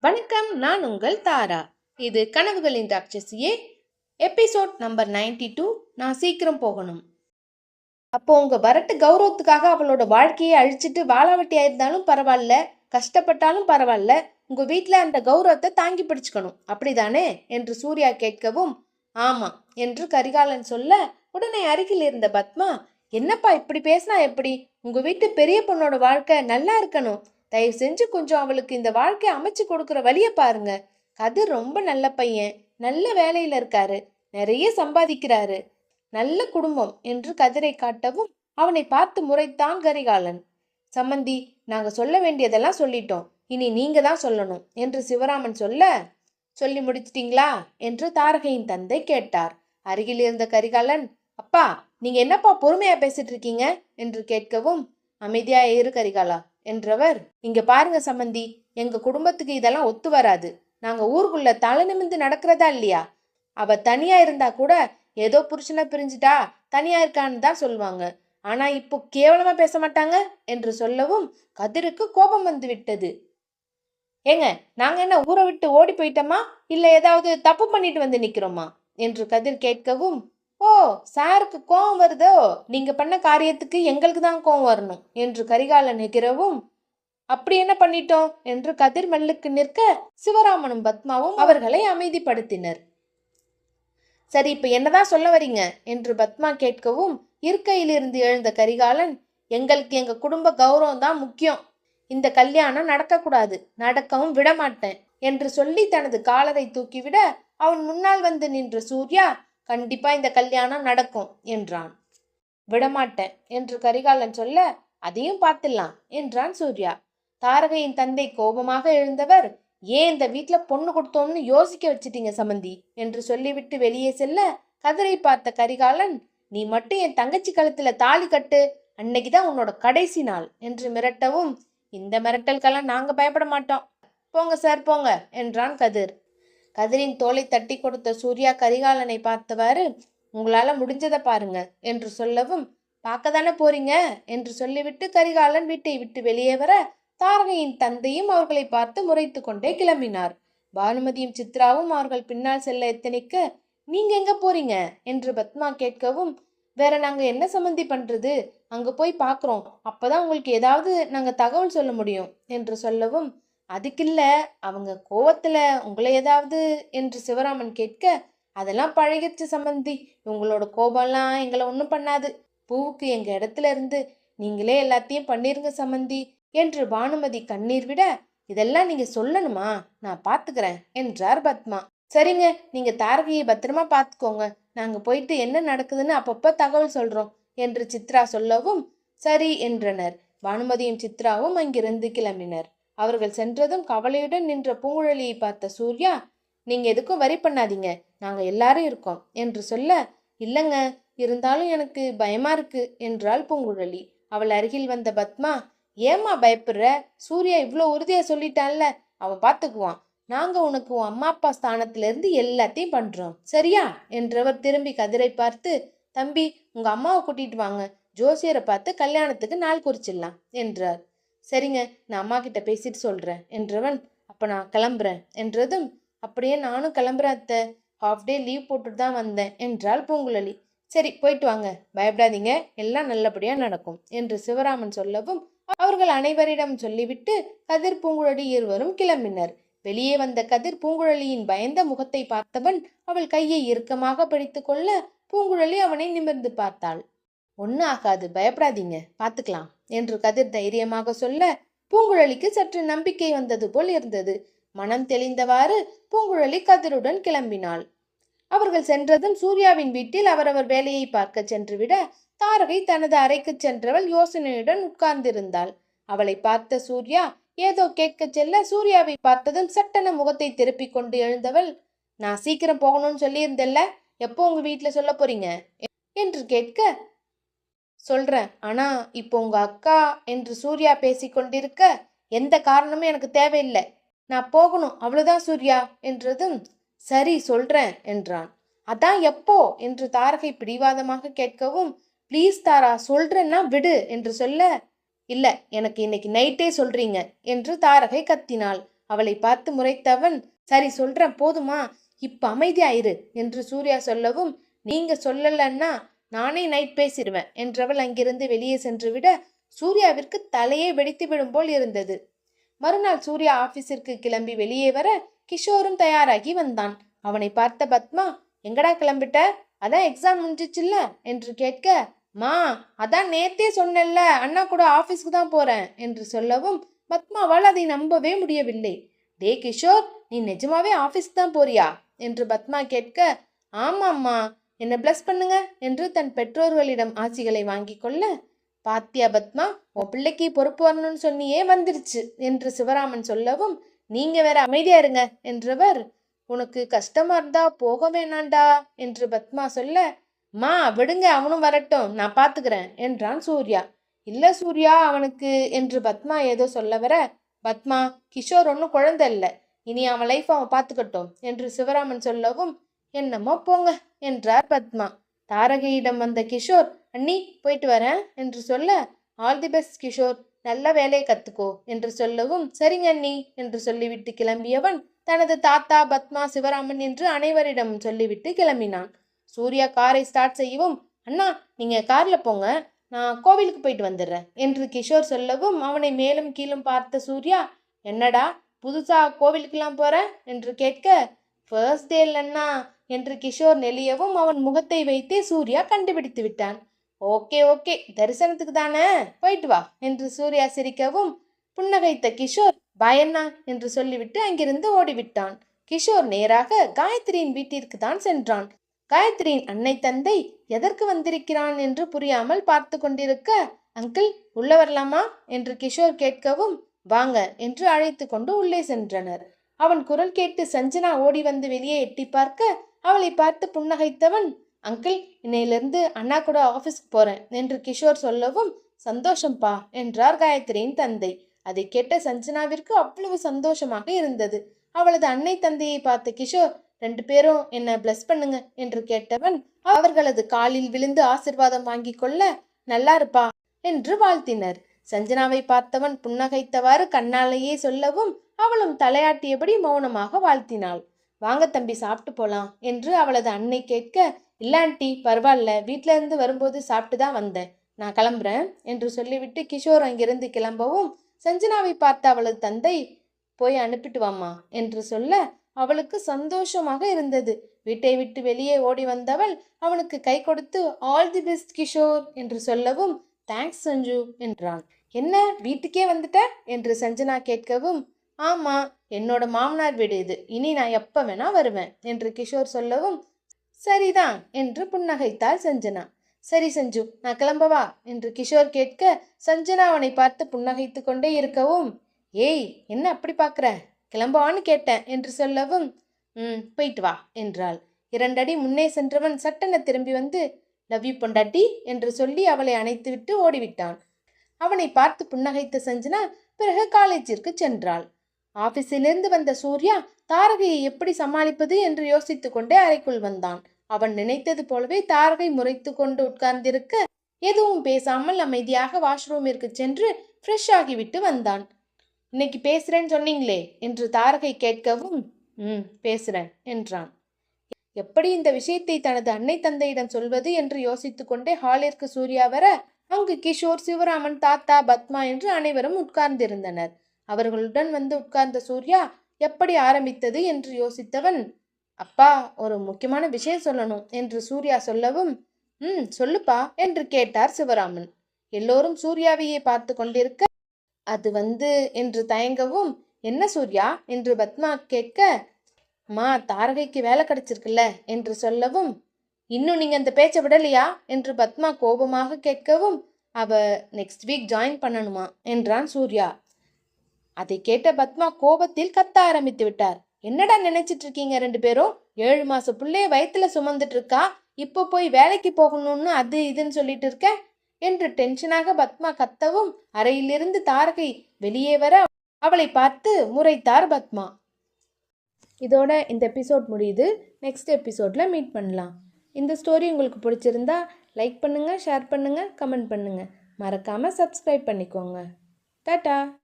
வணக்கம் நான் உங்கள் தாரா. இது கனவுகளின் ராட்சசியே. Episode number 92 two. நான் சீக்கிரம் போகணும். அப்போ உங்க வரட்டு கௌரவத்துக்காக அவளோட வாழ்க்கையை அழிச்சிட்டு வாழாவட்டி ஆயிருந்தாலும் பரவாயில்ல கஷ்டப்பட்டாலும் பரவாயில்ல உங்க வீட்டில் அந்த கௌரவத்தை தாங்கி பிடிச்சுக்கணும். அப்படிதானே? என்று சூர்யா கேட்கவும் ஆமா என்று கரிகாலன் சொல்ல உடனே அருகில் இருந்த பத்மா என்னப்பா இப்படி பேசினா எப்படி? உங்க வீட்டு பெரிய பொண்ணோட வாழ்க்கை நல்லா இருக்கணும். தயவு செஞ்சு கொஞ்சம் அவளுக்கு இந்த வாழ்க்கையை அமைச்சு கொடுக்குற வழியை பாருங்க. கதிர் ரொம்ப நல்ல பையன். நல்ல வேலையில இருக்காரு. நிறைய சம்பாதிக்கிறாரு. நல்ல குடும்பம் என்று கதிரை காட்டவும் அவனை பார்த்து முறைத்தான் கரிகாலன். சம்மந்தி நாங்க சொல்ல வேண்டியதெல்லாம் சொல்லிட்டோம். இனி நீங்க தான் சொல்லணும் என்று சிவராமன் சொல்ல சொல்லி முடிச்சிட்டீங்களா? என்று தாரகையின் தந்தை கேட்டார். அருகில் இருந்த கரிகாலன் அப்பா நீங்க என்னப்பா பொறுமையா பேசிட்டு இருக்கீங்க? என்று கேட்கவும் அமைதியா இரு கரிகாலா என்றவர் இங்க பாருங்க சம்மந்தி எங்க குடும்பத்துக்கு இதெல்லாம் ஒத்து வராது. நாங்க ஊருக்குள்ள தலை நிமிந்து நடக்கிறதா இல்லையா? அவ தனியா இருந்தா கூட ஏதோ புருஷனை பிரிஞ்சுட்டா தனியா இருக்கான்னு தான் சொல்லுவாங்க. ஆனா இப்போ கேவலமா பேச மாட்டாங்க? என்று சொல்லவும் கதிருக்கு கோபம் வந்து விட்டது. ஏங்க நாங்க என்ன ஊரை விட்டு ஓடி போயிட்டோமா? இல்ல ஏதாவது தப்பு பண்ணிட்டு வந்து நிக்கிறோமா? என்று கதிர் கேட்கவும் ஓ சாருக்கு கோவம் வருதோ? நீங்க பண்ண காரியத்துக்கு எங்களுக்கு தான் கோவம் வரணும். என்று கரிகாலன் நிற்கிறவும் அப்படி என்ன பண்ணிட்டோம்? என்று கதிர் மெல்லுக்கு நிற்க சிவராமனும் பத்மாவும் அவர்களை அமைதிப்படுத்தினர். சரி இப்ப என்னதான் சொல்ல வரீங்க? என்று பத்மா கேட்கவும் இருக்கையிலிருந்து எழுந்த கரிகாலன் எங்களுக்கு எங்க குடும்ப கௌரவம் தான் முக்கியம். இந்த கல்யாணம் நடக்கக்கூடாது. நடக்கவும் விடமாட்டேன். என்று சொல்லி தனது காலரை தூக்கிவிட அவன் முன்னால் வந்து நின்ற சூர்யா கண்டிப்பா இந்த கல்யாணம் நடக்கும் என்றான். விடமாட்டேன் என்று கரிகாலன் சொல்ல அதையும் பார்த்துடலாம் என்றான் சூர்யா. தாரகையின் தந்தை கோபமாக எழுந்தவர் ஏன் இந்த வீட்டில் பொண்ணு கொடுத்தோம்னு யோசிக்க வச்சிட்டீங்க சமந்தி? என்று சொல்லிவிட்டு வெளியே செல்ல கதிரை பார்த்த கரிகாலன் நீ மட்டும் என் தங்கச்சி கழுத்தில் தாலி கட்டு அன்னைக்குதான் உன்னோட கடைசி நாள் என்று மிரட்டவும் இந்த மிரட்டல்கெல்லாம் நாங்கள் பயப்பட மாட்டோம். போங்க சார் போங்க என்றான் கதிர். கதிரின் தோலை தட்டி கொடுத்த சூர்யா கரிகாலனை பார்த்தவாறு உங்களால முடிஞ்சதை பாருங்க என்று சொல்லவும் பார்க்க தானே போறீங்க என்று சொல்லிவிட்டு கரிகாலன் வீட்டை விட்டு வெளியே வர தாரகையின் தந்தையும் அவர்களை பார்த்து முறைத்து கொண்டே கிளம்பினார். பானுமதியும் சித்ராவும் அவர்கள் பின்னால் செல்ல எத்தனைக்க நீங்க எங்க போறீங்க? என்று பத்மா கேட்கவும் வேற நாங்க என்ன சம்மந்தி பண்றது? அங்க போய் பாக்குறோம். அப்பதான் உங்களுக்கு ஏதாவது நாங்க தகவல் சொல்ல முடியும் என்று சொல்லவும் அதுக்கில்ல அவங்க கோவத்தில் உங்களை ஏதாவது என்று சிவராமன் கேட்க அதெல்லாம் பழகிடுச்சு சம்பந்தி. உங்களோட கோபம்லாம் எங்களை ஒன்றும் பண்ணாது. பூவுக்கு எங்கள் இடத்துல இருந்து நீங்களே எல்லாத்தையும் பண்ணிருங்க சம்பந்தி என்று பானுமதி கண்ணீர் விட இதெல்லாம் நீங்கள் சொல்லணுமா? நான் பார்த்துக்கிறேன் என்றார் பத்மா. சரிங்க நீங்கள் தாரகையை பத்திரமா பார்த்துக்கோங்க நாங்கள் போயிட்டு என்ன நடக்குதுன்னு அப்பப்போ தகவல் சொல்கிறோம் என்று சித்ரா சொல்லவும் சரி என்றனர். பானுமதியும் சித்ராவும் அங்கிருந்து கிளம்பினர். அவர்கள் சென்றதும் கவலையுடன் நின்ற பூங்குழலியை பார்த்த சூர்யா நீங்க எதுக்கும் வரி பண்ணாதீங்க. நாங்க எல்லாரும் இருக்கோம் என்று சொல்ல இல்லைங்க இருந்தாலும் எனக்கு பயமா இருக்கு என்றாள் பூங்குழலி. அவள் அருகில் வந்த பத்மா ஏம்மா பயப்படுற? சூர்யா இவ்வளோ உறுதியா சொல்லிட்டான்ல. அவன் பார்த்துக்குவான் நாங்க உனக்கு உன் அம்மா அப்பா ஸ்தானத்துலேருந்து எல்லாத்தையும் பண்றோம். சரியா? என்றவர் திரும்பி கதிரை பார்த்து தம்பி உங்க அம்மாவை கூட்டிட்டு வாங்க. ஜோசியரை பார்த்து கல்யாணத்துக்கு நாள் குறிச்சிடலாம் என்றார். சரிங்க நான் அம்மா கிட்ட பேசிட்டு சொல்கிறேன் என்றவன் அப்போ நான் கிளம்புறேன் என்றதும் அப்படியே நானும் கிளம்புறேன் அத்தை. ஹாஃப் டே லீவ் போட்டுட்டு தான் வந்தேன் என்றாள் பூங்குழலி. சரி போயிட்டு வாங்க பயப்படாதீங்க எல்லாம் நல்லபடியாக நடக்கும் என்று சிவராமன் சொல்லவும் அவர்கள் அனைவரிடம் சொல்லிவிட்டு கதிர் பூங்குழலி இருவரும் கிளம்பினர். வெளியே வந்த கதிர் பூங்குழலியின் பயந்த முகத்தை பார்த்தவன் அவள் கையை இறுக்கமாக பிடித்து கொள்ள பூங்குழலி அவனை நிமிர்ந்து பார்த்தாள். ஒன்றும் ஆகாது பயப்படாதீங்க. பார்த்துக்கலாம் என்று கதிர் தைரியமாக சொல்ல பூங்குழலிக்கு சற்று நம்பிக்கை வந்தது போல் இருந்தது. மனம் தெளிந்தவாறு பூங்குழலி கதிருடன் கிளம்பினாள். அவர்கள் சென்றதும் சூர்யாவின் வீட்டில் அவரவர் வேலையை பார்க்க சென்றுவிட தாரகை தனது அறைக்கு சென்றவள் யோசனையுடன் உட்கார்ந்திருந்தாள். அவளை பார்த்த சூர்யா ஏதோ கேட்கச் செல்ல சூர்யாவை பார்த்ததும் சட்டென முகத்தை திருப்பிக் கொண்டு எழுந்தவள் நான் சீக்கிரம் போகணும்னு சொல்லியிருந்தல்ல எப்போ உங்க வீட்டில் சொல்ல போறீங்க? என்று கேட்க சொல்கிறேன் ஆனால் இப்போ உங்கள் அக்கா என்று சூர்யா பேசிக்கொண்டிருக்க எந்த காரணமும் எனக்கு தேவையில்லை. நான் போகணும். அவ்வளோதான் சூர்யா என்றதும் சரி சொல்கிறேன் என்றான். அதான் எப்போ என்று தாரகை பிடிவாதமாக கேட்கவும் ப்ளீஸ் தாரா சொல்கிறேன்னா விடு என்று சொல்ல இல்லை எனக்கு இன்னைக்கு நைட்டே சொல்கிறீங்க என்று தாரகை கத்தினாள். அவளை பார்த்து முறைத்தவன் சரி சொல்கிறேன் போதுமா? இப்போ அமைதியாயிரு என்று சூர்யா சொல்லவும் நீங்கள் சொல்லலைன்னா நானே நைட் பேசிடுவேன். என்றவள் அங்கிருந்து வெளியே சென்று விட சூர்யாவிற்கு தலையே வெடித்து விடும் போல் இருந்தது. மறுநாள் சூர்யா ஆபீஸிற்கு கிளம்பி வெளியே வர கிஷோரும் தயாராகி வந்தான். அவனை பார்த்த பத்மா எங்கடா கிளம்பிட்ட? அதான் எக்ஸாம் முடிஞ்சிச்சுல்ல? என்று கேட்க மா அதான் நேத்தே சொன்னேன்ல அண்ணா கூட ஆபீஸ்க்கு தான் போறேன் என்று சொல்லவும் பத்மாவால் அதை நம்பவே முடியவில்லை. டே கிஷோர் நீ நிஜமாவே ஆபீஸ்க்கு தான் போறியா? என்று பத்மா கேட்க ஆமாம்மா என்னை பிளஸ் பண்ணுங்க என்று தன் பெற்றோர்களிடம் ஆசிகளை வாங்கி கொள்ள பாத்தியா பத்மா உன் பிள்ளைக்கு பொறுப்பு வரணும்னு சொன்னியே வந்துருச்சு என்று சிவராமன் சொல்லவும் நீங்க வேற அமைதியா இருங்க என்றவர் உனக்கு கஷ்டமா இருந்தா போக வேணாண்டா என்று பத்மா சொல்ல மா விடுங்க அவனும் வரட்டும் நான் பாத்துக்கிறேன் என்றான் சூர்யா. இல்ல சூர்யா அவனுக்கு என்று பத்மா ஏதோ சொல்ல வர பத்மா கிஷோர் ஒன்றும் குழந்தை இல்லை இனி அவன் லைஃப் அவன் பார்த்துக்கட்டும் என்று சிவராமன் சொல்லவும் என்னமோ போங்க என்றார் பத்மா. தாரகையிடம் வந்த கிஷோர் அண்ணி போயிட்டு வரேன் என்று சொல்ல ஆல் தி பெஸ்ட் கிஷோர் நல்ல வேலையை கத்துக்கோ என்று சொல்லவும் சரிங்க அண்ணி என்று சொல்லிவிட்டு கிளம்பியவன் தனது தாத்தா பத்மா சிவராமன் என்று அனைவரிடம் சொல்லிவிட்டு கிளம்பினான். சூர்யா காரை ஸ்டார்ட் செய்யவும் அண்ணா நீங்க கார்ல போங்க நான் கோவிலுக்கு போயிட்டு வந்துடுறேன் என்று கிஷோர் சொல்லவும் அவனை மேலும் கீழும் பார்த்த சூர்யா என்னடா புதுசா கோவிலுக்கெல்லாம் போற? என்று கேட்க ஃபர்ஸ்ட் டே இல்லைன்னா என்று கிஷோர் நெளியவும் அவன் முகத்தை வைத்தே சூர்யா கண்டுபிடித்து விட்டான். ஓகே ஓகே தரிசனத்துக்கு தானே? போயிட்டு வா என்று சூர்யா சிரிக்கவும் புன்னகைத்த கிஷோர் பயண்ணா என்று சொல்லிவிட்டு அங்கிருந்து ஓடிவிட்டான். கிஷோர் நேராக காயத்ரியின் வீட்டிற்கு தான் சென்றான். காயத்ரியின் அன்னை தந்தை எதற்கு வந்திருக்கிறான் என்று புரியாமல் பார்த்து கொண்டிருக்க அங்கிள் உள்ள வரலாமா? என்று கிஷோர் கேட்கவும் வாங்க என்று அழைத்து கொண்டு உள்ளே சென்றனர். அவன் குரல் கேட்டு சஞ்சனா ஓடி வந்து வெளியே எட்டி பார்க்க அவளை பார்த்து புன்னகைத்தவன் அங்கிள் இன்னையிலிருந்து அண்ணா கூட ஆஃபீஸ்க்கு போறேன். என்று கிஷோர் சொல்லவும் சந்தோஷம்பா என்றார் காயத்ரியின் தந்தை. அதை கேட்ட சஞ்சனாவிற்கு அவ்வளவு சந்தோஷமாக இருந்தது. அவளது அன்னை தந்தையை பார்த்த கிஷோர் ரெண்டு பேரும் என்ன பிளஸ் பண்ணுங்க என்று கேட்டவன் அவர்களது காலில் விழுந்து ஆசிர்வாதம் வாங்கி கொள்ள நல்லா இருப்பா என்று வாழ்த்தினர். சஞ்சனாவை பார்த்தவன் புன்னகைத்தவாறு கண்ணாலேயே சொல்லவும் அவளும் தலையாட்டியபடி மௌனமாக வாழ்த்தினாள். வாங்க தம்பி சாப்பிட்டு போலாம் என்று அவளது அன்னை கேட்க இல்லாண்டி பரவாயில்ல வீட்டில இருந்து வரும்போது சாப்பிட்டு தான் வந்தேன். நான் கிளம்புறேன் என்று சொல்லிவிட்டு கிஷோர் அங்கிருந்து கிளம்பவும் சஞ்சனாவை பார்த்த அவளது தந்தை போய் அனுப்பிட்டு வாம்மா என்று சொல்ல அவளுக்கு சந்தோஷமாக இருந்தது. வீட்டை விட்டு வெளியே ஓடி வந்தவள் அவனுக்கு கை கொடுத்து ஆல் தி பெஸ்ட் கிஷோர் என்று சொல்லவும் தேங்க்ஸ் சஞ்சு என்றான் என்ன வீட்டுக்கே வந்துட்ட? என்று சஞ்சனா கேட்கவும் ஆமாம் என்னோட மாமனார் வீடு இது. இனி நான் எப்போ வேணா வருவேன் என்று கிஷோர் சொல்லவும் சரிதான் என்று புன்னகைத்தாள் சஞ்சனா. சரி சஞ்சு நான் கிளம்பவா என்று கிஷோர் கேட்க சஞ்சனா அவனை பார்த்து புன்னகைத்து கொண்டே இருக்கவும் ஏய் என்ன அப்படி பார்க்குற? கிளம்பவான்னு கேட்டேன் என்று சொல்லவும் ம் போயிட்டு வா என்றாள். இரண்டடி முன்னே சென்றவன் சட்டென திரும்பி வந்து லவ் யூ பொண்டாட்டி என்று சொல்லி அவளை அணைத்துவிட்டு ஓடிவிட்டான். அவனை பார்த்து புன்னகைத்த சஞ்சனா பிறகு காலேஜிற்கு சென்றாள். ஆபீஸிலிருந்து வந்த சூர்யா தாரகையை எப்படி சமாளிப்பது என்று யோசித்து கொண்டே அறைக்குள் வந்தான். அவன் நினைத்தது போலவே தாரகை முறைத்து கொண்டு உட்கார்ந்திருக்க எதுவும் பேசாமல் அமைதியாக வாஷ்ரூமிற்கு சென்று ஃப்ரெஷ் ஆகிவிட்டு வந்தான். இன்னைக்கு பேசுறேன்னு சொன்னீங்களே என்று தாரகை கேட்கவும் ம் பேசுறேன் என்றான். எப்படி இந்த விஷயத்தை தனது அன்னை தந்தையிடம் சொல்வது? என்று யோசித்து கொண்டே ஹாலிற்கு சூர்யா வர அங்கு கிஷோர் சிவராமன் தாத்தா பத்மா என்று அனைவரும் உட்கார்ந்திருந்தனர். அவர்களுடன் வந்து உட்கார்ந்த சூர்யா எப்படி ஆரம்பித்தது? என்று யோசித்தவன் அப்பா ஒரு முக்கியமான விஷயம் சொல்லணும் என்று சூர்யா சொல்லவும் ம் சொல்லுப்பா என்று கேட்டார் சிவராமன். எல்லோரும் சூர்யாவையே பார்த்து கொண்டிருக்க அது வந்து என்று தயங்கவும் என்ன சூர்யா? என்று பத்மா கேட்க அம்மா தாரகைக்கு வேலை கிடைச்சிருக்குல்ல என்று சொல்லவும் இன்னும் நீங்க அந்த பேச்சை விடலையா? என்று பத்மா கோபமாக கேட்கவும் அவ நெக்ஸ்ட் வீக் ஜாயின் பண்ணணுமா? என்றான் சூர்யா. அதை கேட்ட பத்மா கோபத்தில் கத்த ஆரம்பித்து விட்டார். என்னடா நினைச்சிட்டு இருக்கீங்க ரெண்டு பேரும்? ஏழு மாச பிள்ளைய வயிற்றுல சுமந்துட்டு இருக்கா? இப்போ போய் வேலைக்கு போகணும்னு அது இதுன்னு சொல்லிட்டு இருக்க? என்று டென்ஷனாக பத்மா கத்தவும் அறையிலிருந்து தாரகை வெளியே வர அவளை பார்த்து முறைத்தார் பத்மா. இதோட இந்த எபிசோட் முடியுது. நெக்ஸ்ட் எபிசோடில் மீட் பண்ணலாம். இந்த ஸ்டோரி உங்களுக்கு பிடிச்சிருந்தா லைக் பண்ணுங்கள் ஷேர் பண்ணுங்கள் கமெண்ட் பண்ணுங்கள் மறக்காமல் சப்ஸ்கிரைப் பண்ணிக்கோங்க. டாட்டா!